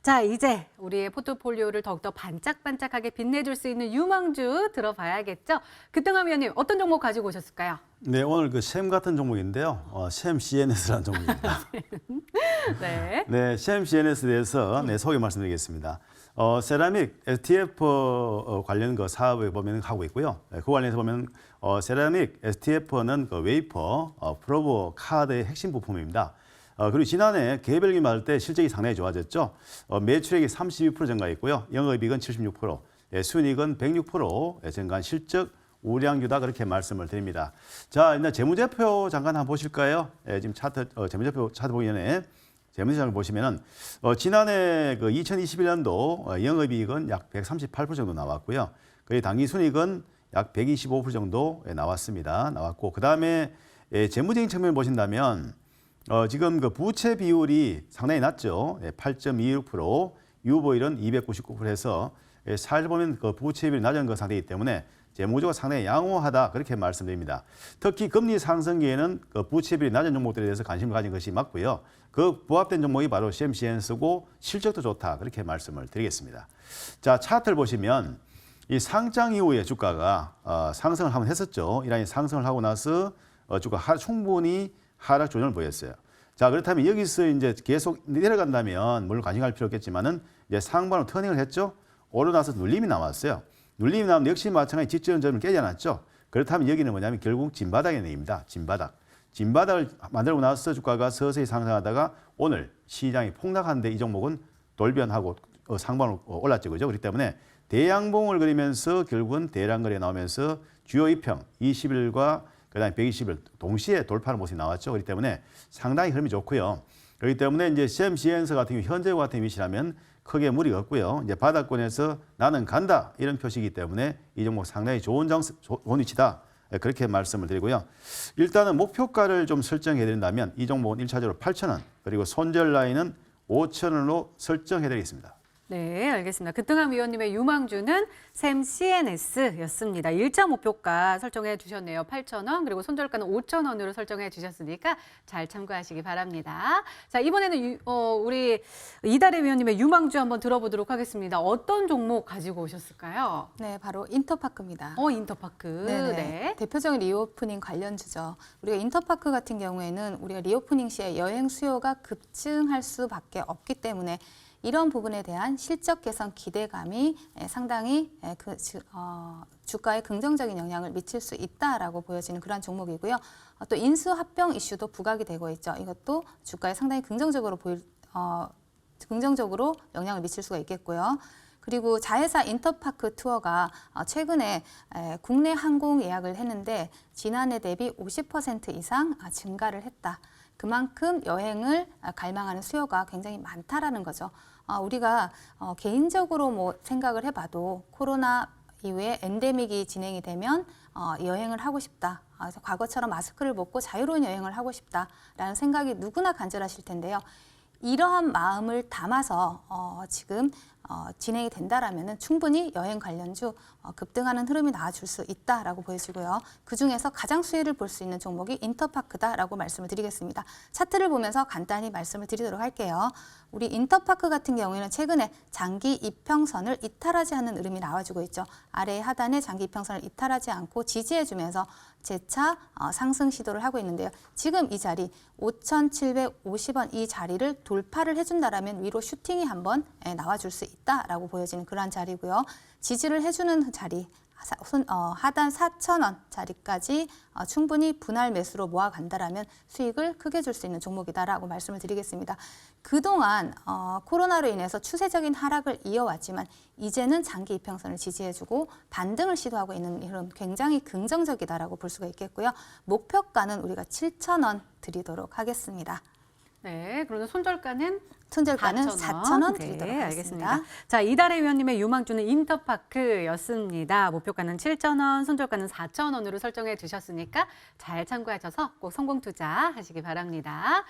자, 이제 우리의 포트폴리오를 더욱더 반짝반짝하게 빛내줄 수 있는 유망주 들어봐야겠죠? 그동안 위원님 어떤 종목 가지고 오셨을까요? 네, 오늘 그 샘 같은 종목인데요. 어, 샘 CNS라는 종목입니다. 네. 네, 샘 CNS에 대해서 네, 소개 말씀드리겠습니다. 어, 세라믹 STF 어, 관련 그 사업을 보면 하고 있고요. 네, 그 관련해서 보면 어, 세라믹 STF는 그 웨이퍼 어, 프로보 카드의 핵심 부품입니다. 어, 그리고 지난해 개별 기 말할 때 실적이 상당히 좋아졌죠. 어, 매출액이 32% 증가했고요. 영업이익은 76%, 예, 순이익은 106% 예, 증가한 실적 우량주다 그렇게 말씀을 드립니다. 자, 일단 재무제표 잠깐 한번 보실까요? 예, 지금 차트 어, 재무제표 차트 보기 전에 재무제표를 보시면은 어, 지난해 그 2021년도 어, 영업이익은 약 138% 정도 나왔고요. 그리고 당기순이익은 약 125% 정도 예, 나왔습니다. 나왔고 그 다음에 예, 재무적인 측면을 보신다면 어, 지금 그 부채 비율이 상당히 낮죠. 예, 8.26%, 유보율은 299%해서 예, 사실 보면 그 부채 비율이 낮은 것 상태이기 때문에 재무조가 상당히 양호하다 그렇게 말씀드립니다. 특히 금리 상승기에는 그 부채 비율이 낮은 종목들에 대해서 관심을 가진 것이 맞고요. 그 부합된 종목이 바로 CMCNS고 실적도 좋다 그렇게 말씀을 드리겠습니다. 자 차트를 보시면 이 상장 이후에 주가가 어, 상승을 한번 했었죠. 이란이 상승을 하고 나서 어, 주가 하, 충분히 하락 조정을 보였어요. 자 그렇다면 여기서 이제 계속 내려간다면 물론 관심 갈 필요 없겠지만은 이제 상반으로 터닝을 했죠. 오르나서 눌림이 나왔어요. 눌림이 나오면 역시 마찬가지 직전점을 깨지 않았죠. 그렇다면 여기는 뭐냐면 결국 진바닥의 내입니다. 진바닥. 진바닥을 만들고 나서 주가가 서서히 상승하다가 오늘 시장이 폭락하는데 이 종목은 돌변하고 어, 상반으로 어, 올랐죠. 그죠? 그렇기 때문에 대양봉을 그리면서 결국은 대량거래 나오면서 주요 2평 20일과 그다음에 120일 동시에 돌파하는 모습이 나왔죠. 그렇기 때문에 상당히 흐름이 좋고요. 그렇기 때문에 이제 CMCNS 같은 경우 현재 같은 위치라면 크게 무리가 없고요. 이제 바닥권에서 나는 간다 이런 표시이기 때문에 이 종목 상당히 좋은 장 좋은 위치다. 예, 그렇게 말씀을 드리고요. 일단은 목표가를 좀 설정해 드린다면 이 종목은 1차적으로 8,000원 그리고 손절 라인은 5,000원으로 설정해 드리겠습니다. 네, 알겠습니다. 그동안 위원님의 유망주는 샘 CNS였습니다. 1차 목표가 설정해 주셨네요. 8,000원, 그리고 손절가는 5,000원으로 설정해 주셨으니까 잘 참고하시기 바랍니다. 자, 이번에는 유, 어, 우리 이달의 위원님의 유망주 한번 들어보도록 하겠습니다. 어떤 종목 가지고 오셨을까요? 네, 바로 인터파크입니다. 어, 인터파크. 네네. 네. 대표적인 리오프닝 관련주죠. 우리가 인터파크 같은 경우에는 우리가 리오프닝 시에 여행 수요가 급증할 수밖에 없기 때문에 이런 부분에 대한 실적 개선 기대감이 예, 상당히 예, 그 주- 어, 주가에 긍정적인 영향을 미칠 수 있다라고 보여지는 그런 종목이고요. 어, 또 인수 합병 이슈도 부각이 되고 있죠. 이것도 주가에 상당히 긍정적으로 보일 어, 긍정적으로 영향을 미칠 수가 있겠고요. 그리고 자회사 인터파크 투어가 어, 최근에 에, 국내 항공 예약을 했는데 지난해 대비 50% 이상 아, 증가를 했다. 그만큼 여행을 아, 갈망하는 수요가 굉장히 많다라는 거죠. 아, 우리가 어, 개인적으로 뭐 생각을 해봐도 코로나 이후에 엔데믹이 진행이 되면 어, 여행을 하고 싶다. 아, 그래서 과거처럼 마스크를 벗고 자유로운 여행을 하고 싶다라는 생각이 누구나 간절하실 텐데요. 이러한 마음을 담아서 어, 지금 어, 진행이 된다라면 충분히 여행 관련주 어, 급등하는 흐름이 나와줄 수 있다라고 보여지고요. 그 중에서 가장 수혜를 볼 수 있는 종목이 인터파크다라고 말씀을 드리겠습니다. 차트를 보면서 간단히 말씀을 드리도록 할게요. 우리 인터파크 같은 경우에는 최근에 장기 이평선을 이탈하지 않는 흐름이 나와주고 있죠. 아래 하단에 장기 이평선을 이탈하지 않고 지지해주면서 재차 어, 상승 시도를 하고 있는데요. 지금 이 자리 5,750원 이 자리를 돌파를 해준다라면 위로 슈팅이 한번 예, 나와줄 수 있다라고 보여지는 그러한 자리고요. 지지를 해주는 자리 어, 하단 4,000원 자리까지 어, 충분히 분할 매수로 모아간다라면 수익을 크게 줄 수 있는 종목이다라고 말씀을 드리겠습니다. 그동안 어, 코로나로 인해서 추세적인 하락을 이어왔지만 이제는 장기 이평선을 지지해주고 반등을 시도하고 있는 흐름 굉장히 긍정적이다라고 볼 수가 있겠고요. 목표가는 우리가 7,000원 드리도록 하겠습니다. 네, 그러면 손절가는 손절가는 4,000원 네, 드리도록 하겠습니다. 알겠습니다. 자, 이달의 위원님의 유망주는 인터파크였습니다. 목표가는 7,000원, 손절가는 4,000원으로 설정해 주셨으니까 잘 참고하셔서 꼭 성공 투자 하시기 바랍니다.